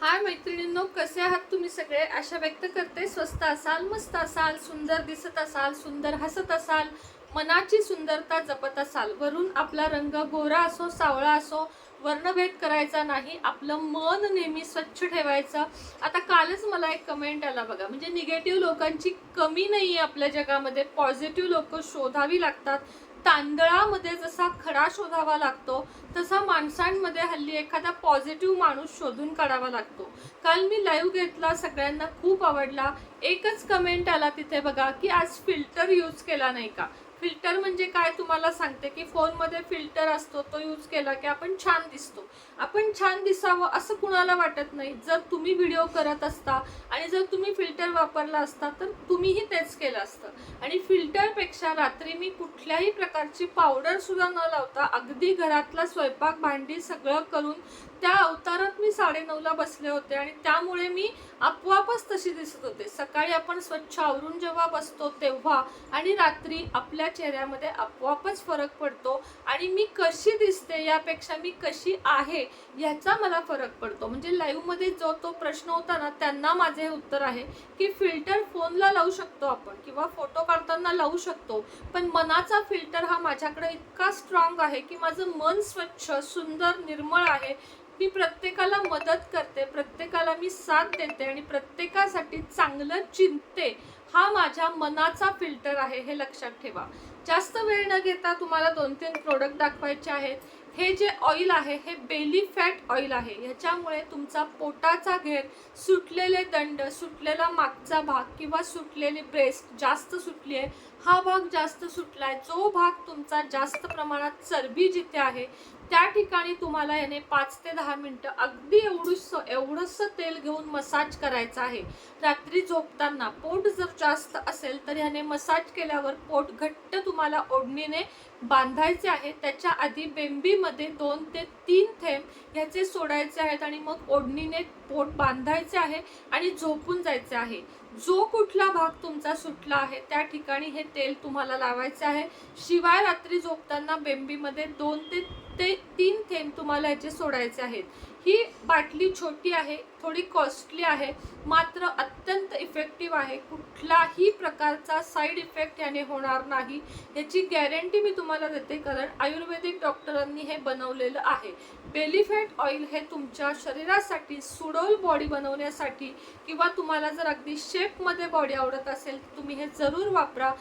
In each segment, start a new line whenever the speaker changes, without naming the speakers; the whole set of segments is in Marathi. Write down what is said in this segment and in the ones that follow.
हाय मैत्रिणींनो कसे आहात तुम्ही सगळे? आशा व्यक्त करते. स्वस्त असाल मस्त असाल सुंदर दिसत असाल सुंदर हसत असाल मनाची सुंदरता जपत असाल. वरून आपला रंग गोरा असो सावळा असो वर्णभेद करायचा नाही. आपलं मन नेहमी स्वच्छ ठेवायचं. आता कालच मला एक कमेंट आला बघा. म्हणजे निगेटिव्ह लोकांची कमी नाही आहे आपल्या जगामध्ये. पॉझिटिव्ह लोक शोधावी लागतात. तांदळामध्ये जसा खडा शोधावा लागतो तसा माणसांमध्ये हल्ली एखादा पॉझिटिव्ह माणूस शोधून काढावा लागतो. काल मी लाईव्ह घेतला सगळ्यांना खूप आवडला. एकच कमेंट आला तिथे बघा की आज फिल्टर यूज केला नाही का? फिल्टर म्हणजे काय तुम्हाला सांगते की फोनमध्ये फिल्टर असतो तो यूज केला की आपण छान दिसतो. आपण छान दिसावं असं कुणाला वाटत नाही. जर तुम्ही व्हिडिओ करत असता आणि जर तुम्ही फिल्टर वापरला असता तर तुम्हीही तेच केलं असतं. आणि फिल्टरपेक्षा रात्री मी कुठल्याही प्रकारची पावडर सुद्धा न लावता अगदी घरातला स्वयंपाक भांडी सगळं करून त्या अवतारात मी साडेनऊला बसले होते आणि त्यामुळे मी आपोआपच तशी दिसत होते. सकाळी आपण स्वच्छ आवरून जेव्हा बसतो तेव्हा आणि रात्री आपल्या चेहऱ्यामध्ये आपोआपच फरक पडतो आणि मी कशी दिसते यापेक्षा मी कशी आहे याचा मला फरक पडतो. म्हणजे लाईव्हमध्ये जो तो प्रश्न होता ना त्यांना माझे हे उत्तर आहे की फिल्टर फोनला लावू शकतो आपण किंवा फोटो काढताना लावू शकतो. पण मनाचा फिल्टर हा माझ्याकडे इतका स्ट्रॉंग आहे की माझं मन स्वच्छ सुंदर निर्मळ आहे. मी प्रत्येकाला मदत करते प्रत्येकाला मी साथ देते आणि प्रत्येकासाठी चांगलं चिंते हा माझ्या मनाचा फिल्टर आहे हे लक्षात ठेवा. जास्त वेळ न घेता तुम्हाला दोन तीन प्रोडक्ट दाखवायचे आहेत. हे जे ऑइल आहे हे बेली फॅट ऑइल आहे. ह्याच्यामुळे तुमचा पोटाचा घेर सुटलेले दंड सुटलेला मागचा भाग किंवा सुटलेली ब्रेस्ट जास्त सुटली आहे हा भाग जास्त सुटलाय. जो भाग तुमचा जास्त प्रमाणात चरबी जिथे आहे त्या ठिकाणी तुम्हाला याने पाच ते दहा मिनटं अगदी एवढूस एवढंसं तेल घेऊन मसाज करायचा आहे. रात्री झोपताना पोट जर जास्त असेल तर ह्याने मसाज केल्यावर पोट घट्ट तुम्हाला ओढणीने बांधायचे आहे. त्याच्या आधी बेंबीमध्ये दोन ते तीन थेंब ह्याचे सोडायचे आहेत आणि मग ओढणीने पोट बांधायचे आहे आणि झोपून जायचे आहे. जो कुठला भाग तुमचा सुटला आहे त्या ठिकाणी हे तेल तुम्हाला लावायचे आहे. शिवाय रात्री झोपताना बेंबीमध्ये दोन ते ते तीन थेंब तुम्हाला याचे सोडायचे आहेत. ही बाटली छोटी आहे थोडी कॉस्टली आहे मात्र अत्यंत इफेक्टिव्ह आहे. कुठलाही प्रकारचा साईड इफेक्ट याने होणार नाही. याची गॅरंटी मी तुम्हाला देते कारण आयुर्वेदिक डॉक्टरांनी हे बनवलेलं आहे. बेलिफॅट ऑइल हे तुमच्या शरीरासाठी सुडोल बॉडी बनवण्यासाठी किंवा तुम्हाला जर अगदी शेपमध्ये बॉडी आवडत असेल तर तुम्ही हे जरूर वापरा.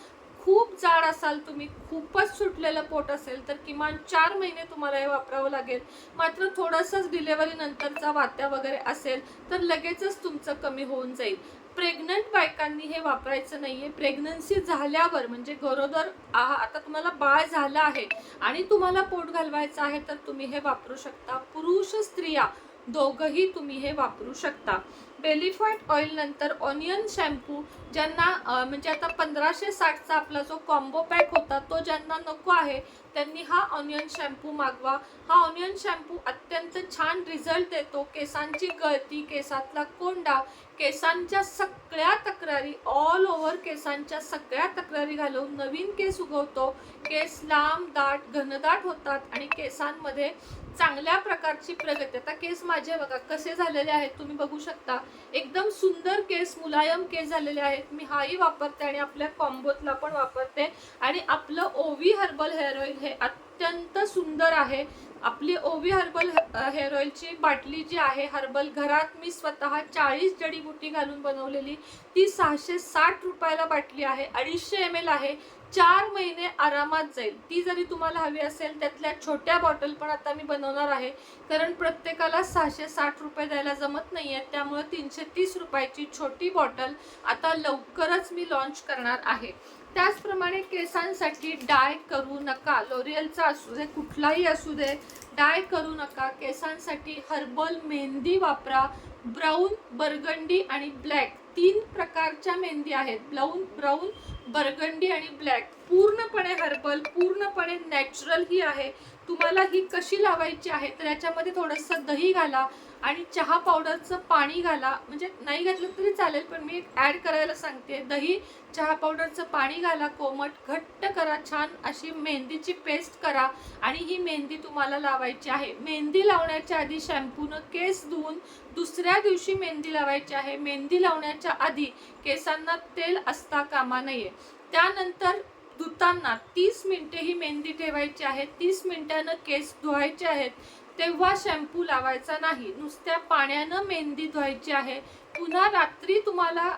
खूप जाड असाल तुम्ही खूपच सुटलेलं पोट असेल तर किमान चार महिने तुम्हाला हे वापरावं लागेल. मात्र थोडंसंच डिलेवरी नंतरचा वात्या वगैरे असेल तर लगेचच तुमचं कमी होऊन जाईल. प्रेग्नंट बायकांनी हे वापरायचं नाहीये. प्रेग्नन्सी झाल्यावर म्हणजे गरोदर आहा आता तुम्हाला बाळ झालं आहे आणि तुम्हाला पोट घालवायचं आहे तर तुम्ही हे वापरू शकता. पुरुष स्त्रिया दोघंही तुम्ही हे वापरू शकता. बेलिफॉइट ऑइल नंतर ऑनियन शॅम्पू ज्यांना म्हणजे आता पंधराशे साठचा आपला जो कॉम्बो पॅक होता तो ज्यांना नको आहे त्यांनी हा ऑनियन शॅम्पू मागवा. हा ऑनियन शॅम्पू अत्यंत छान रिझल्ट देतो. केसांची गळती केसातला कोंडा केसांच्या सगळ्या तक्रारी ऑल ओव्हर केसांच्या सगळ्या तक्रारी घालवून नवीन केस उगवतो. केस लांब दाट घनदाट होतात आणि केसांमध्ये चांगल्या प्रकारची प्रगती. आता केस माझे बघा कसे झालेले आहेत तुम्ही बघू शकता. एकदम सुंदर केस मुलायम केस झालेले आहेत. मी हाही वापरते आणि आपल्या कॉम्बोतला पण वापरते. आणि आपलं ओवी हर्बल हेअर ऑइल हे अत्यंत सुंदर आहे. आपली ओवी हर्बल हेअर ऑइलची बाटली जी आहे हर्बल घरात मी स्वतः चाळीस जडीबुटी घालून बनवलेली. ती सहाशे साठ रुपयाला बाटली आहे अडीचशे एम एल आहे. चार महिने आरामात जाईल. ती जरी तुम्हाला हवी असेल त्यातल्या छोट्या बॉटल पण आता मी बनवणार आहे. कारण प्रत्येकाला सहाशे साठ रुपये द्यायला जमत नाही आहे त्यामुळे तीनशे तीस रुपयाची छोटी बॉटल आता लवकरच मी लॉन्च करणार आहे. त्याचप्रमाणे केसांसाठी डाय करू नका. लोरियलचा असू दे कुठलाही असू दे डाय करू नका. केसांसाठी हर्बल मेहंदी वापरा. ब्राऊन बर्गंडी आणि ब्लॅक तीन प्रकारच्या मेहंदी आहेत. ब्लाऊन ब्राऊन बर्गंडी आणि ब्लॅक. पूर्णपणे हर्बल पूर्णपणे नॅचरल ही आहे. तुम्हाला ही कशी लावायची आहे तर याच्यामध्ये थोडंसं दही घाला. आणि चहा पावडरचं पाणी घाला. म्हणजे नाही घातलं तरी चालेल पण मी ॲड करायला सांगते. दही चहा पावडरचं पाणी घाला कोमट घट्ट करा छान. अशी मेहंदीची पेस्ट करा आणि ही मेहंदी तुम्हाला लावायची आहे. मेहंदी लावण्याच्या आधी शॅम्पूनं केस धुवून दुसऱ्या दिवशी मेहंदी लावायची आहे. मेहंदी लावण्याच्या आधी केसांना तेल असता कामा नये. त्यानंतर धुताना तीस मिनिटे ही मेहंदी ठेवायची आहे. तीस मिनटानं केस धुवायचे आहेत. तेव्हा शॅम्पू लावायचा नाही. नुसत्या पाण्यानं मेहंदी धुवायची आहे. पुन्हा रात्री तुम्हाला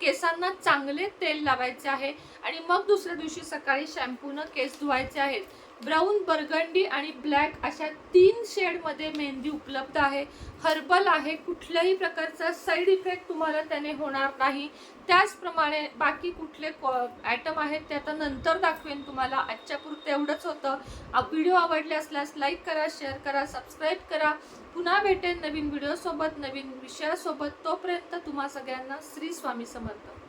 केसांना चांगले तेल लावायचे आहे. आणि मग दुसऱ्या दिवशी सकाळी शॅम्पूनं केस धुवायचे आहेत. ब्राऊन बर्गंडी आणि ब्लॅक अशा तीन शेडमध्ये मेहंदी उपलब्ध आहे. हर्बल आहे. कुठल्याही प्रकारचा साईड इफेक्ट तुम्हाला त्याने होणार नाही. त्याचप्रमाणे बाकी कुठले ॲटम आहेत ते आता नंतर दाखवेन तुम्हाला. आजच्या पुरतं एवढंच होतं. व्हिडिओ आवडले असल्यास लाईक करा शेअर करा सबस्क्राईब करा. पुन्हा भेटेन नवीन व्हिडिओसोबत नवीन विषयासोबत. तोपर्यंत तुम्हा सगळ्यांना श्री स्वामी समर्थ.